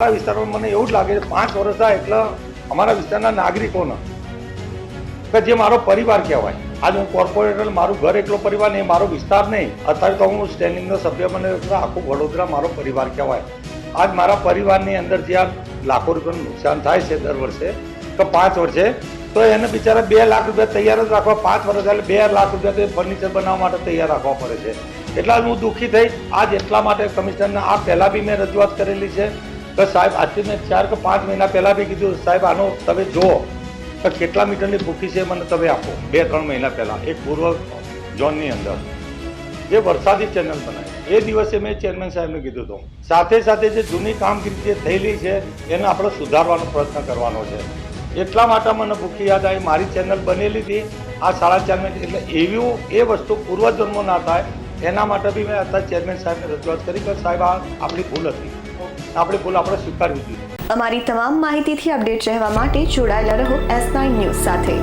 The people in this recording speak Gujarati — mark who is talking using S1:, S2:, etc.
S1: અમારા વિસ્તારમાં મને એવું જ લાગે છે, પાંચ વર્ષ થાય એટલે અમારા વિસ્તારના નાગરિકોને, કે જે મારો પરિવાર કહેવાય, આજ હું કોર્પોરેટર મારું ઘર એકલો પરિવાર નહીં, મારો વિસ્તાર નહીં, અત્યારે તો હું સ્ટેન્ડિંગનો સભ્ય મને આખું વડોદરા મારો પરિવાર કહેવાય. આજ મારા પરિવારની અંદર આ લાખો રૂપિયાનું નુકસાન થાય છે દર વર્ષે, તો પાંચ વર્ષે, તો એને બિચારા બે લાખ રૂપિયા તૈયાર જ રાખવા, પાંચ વર્ષ એટલે બે લાખ રૂપિયા તો ફર્નિચર બનાવવા માટે તૈયાર રાખવા પડે છે. એટલા જ હું દુઃખી થઈ, આજ એટલા માટે કમિશનરને આ પહેલાં બી મેં રજૂઆત કરેલી છે કે સાહેબ, આજથી મેં ચાર કે પાંચ મહિના પહેલાં બી કીધું, સાહેબ, આનો તમે જુઓ કે કેટલા મીટરની ભૂખી છે મને તમે આપો. બે, ત્રણ મહિના પહેલાં, એક પૂર્વ ઝોનની અંદર. જે વરસાદી ચેનલ બનાવી એ દિવસે મેં ચેરમેન સાહેબને કીધું હતું, સાથે સાથે જે જૂની કામગીરી જે થયેલી છે, એને આપણે સુધારવાનો પ્રયત્ન કરવાનો છે. એટલા માટે મને ભૂખી યાદ આવી, મારી ચેનલ બનેલી હતી. આ સાડા ચાર એટલે એવું એ વસ્તુ પૂર્વજન્મો ના થાય, એના માટે બી મેં અત્યારે ચેરમેન સાહેબને રજૂઆત કરી કે, સાહેબ, આ આપણી ભૂલ હતી. આપણી ભૂલ આપણે સ્વીકારવી જોઈએ.
S2: અમારી તમામ માહિતીથી અપડેટ રહેવા માટે જોડાયેલા રહો એસ નાઇન ન્યૂઝ સાથે.